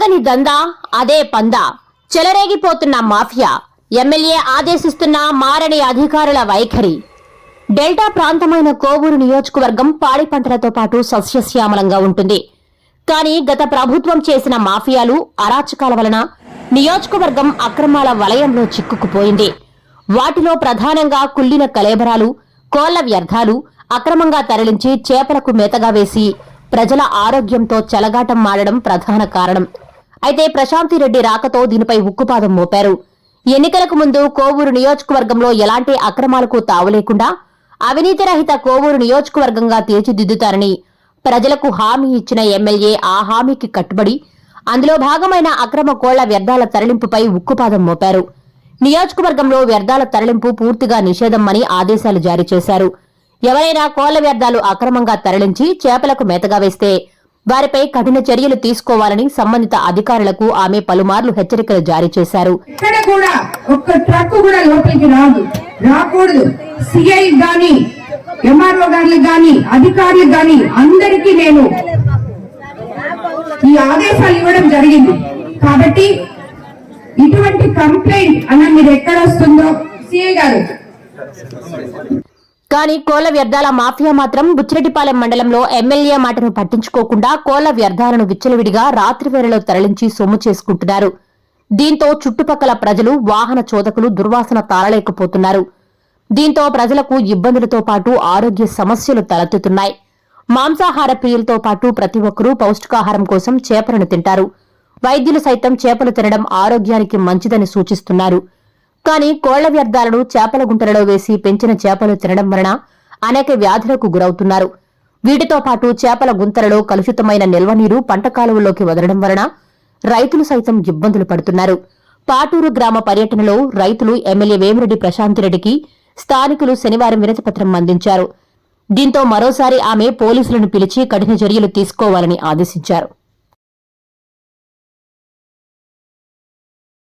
దందా అదే పందా. చెలరేగిపోతున్న mafia. MLA ఆదేశిస్తున్న మారని అధికారుల వైఖరి. డెల్టా ప్రాంతమైన కోవూరు నియోజకవర్గం పాడి పంటలతో పాటు సస్యశ్యామలంగా ఉంటుంది. కానీ గత ప్రభుత్వం చేసిన మాఫియాలు అరాచకాల వలన నియోజకవర్గం అక్రమాల వలయంలో చిక్కుకుపోయింది. వాటిలో ప్రధానంగా కుళ్ళిన కలేబరాలు కోళ్ళ వ్యర్థాలు అక్రమంగా తరలించి చేపలకు మేతగా వేసి ప్రజల ఆరోగ్యంతో చెలగాటం మాడడం ప్రధాన కారణం. అయితే ప్రశాంతిరెడ్డి రాకతో దీనిపై ఉక్కుపాదం మోపారు. ఎన్నికలకు ముందు కోవూరు నియోజకవర్గంలో ఎలాంటి అక్రమాలకు తావులేకుండా అవినీతి రహిత కోవూరు నియోజకవర్గంగా తీర్చిదిద్దుతారని ప్రజలకు హామీ ఇచ్చిన ఎమ్మెల్యే ఆ హామీకి కట్టుబడి అందులో భాగమైన అక్రమ కోళ్ళ వ్యర్థాల తరలింపుపై ఉక్కుపాదం మోపారు. నియోజకవర్గంలో వ్యర్థాల తరలింపు పూర్తిగా నిషేధమని ఆదేశాలు జారీ చేశారు. ఎవరైనా కోళ్ళ వ్యర్థాలు అక్రమంగా తరలించి చేపలకు మేతగా వేస్తే వారిపై కఠిన చర్యలు తీసుకోవాలని సంబంధిత అధికారులకు ఆమె పలుమార్లు హెచ్చరికలు జారీ చేశారు. ఎక్కడ కూడా రాకూడదు. సిఐ గాని ఎంఆర్ఓ గారికి గాని అధికారులు గాని అందరికీ నేను ఈ ఆదేశాలు ఇవ్వడం జరిగింది. కాబట్టి ఇటువంటి కంప్లైంట్ అన్న మీరు ఎక్కడ వస్తుందో సిఐ గారు. కానీ కోళ్ళ వ్యర్థాల మాఫియా మాత్రం బుచ్చిరెడ్డిపాలెం మండలంలో ఎమ్మెల్యే మాటను పట్టించుకోకుండా కోళ్ళ వ్యర్థాలను విచ్చలవిడిగా రాత్రి వేళలో తరలించి సొమ్ము చేసుకుంటున్నారు. దీంతో చుట్టుపక్కల ప్రజలు వాహన చోదకులు దుర్వాసన తాళలేకపోతున్నారు. దీంతో ప్రజలకు ఇబ్బందులతో పాటు ఆరోగ్య సమస్యలు తలెత్తుతున్నాయి. మాంసాహార ప్రియులతో పాటు ప్రతి ఒక్కరూ పౌష్టికాహారం కోసం చేపలను తింటారు. వైద్యులు సైతం చేపలు తినడం ఆరోగ్యానికి మంచిదని సూచిస్తున్నారు. కానీ కోళ్ళ వ్యర్థాలను చేపల గుంటలలో వేసి పెంచిన చేపలు తినడం వలన అనేక వ్యాధులకు గురవుతున్నారు. వీటితో పాటు చేపల గుంతలలో కలుషితమైన నిల్వ నీరు పంట కాలువల్లోకి వదలడం వలన రైతులు సైతం ఇబ్బందులు పడుతున్నారు. పాటూరు గ్రామ పర్యటనలో రైతులు ఎమ్మెల్యే వేమిరెడ్డి ప్రశాంతిరెడ్డికి స్థానికులు శనివారం వినతిపత్రం అందించారు. దీంతో మరోసారి ఆమె పోలీసులను పిలిచి కఠిన చర్యలు తీసుకోవాలని ఆదేశించారు.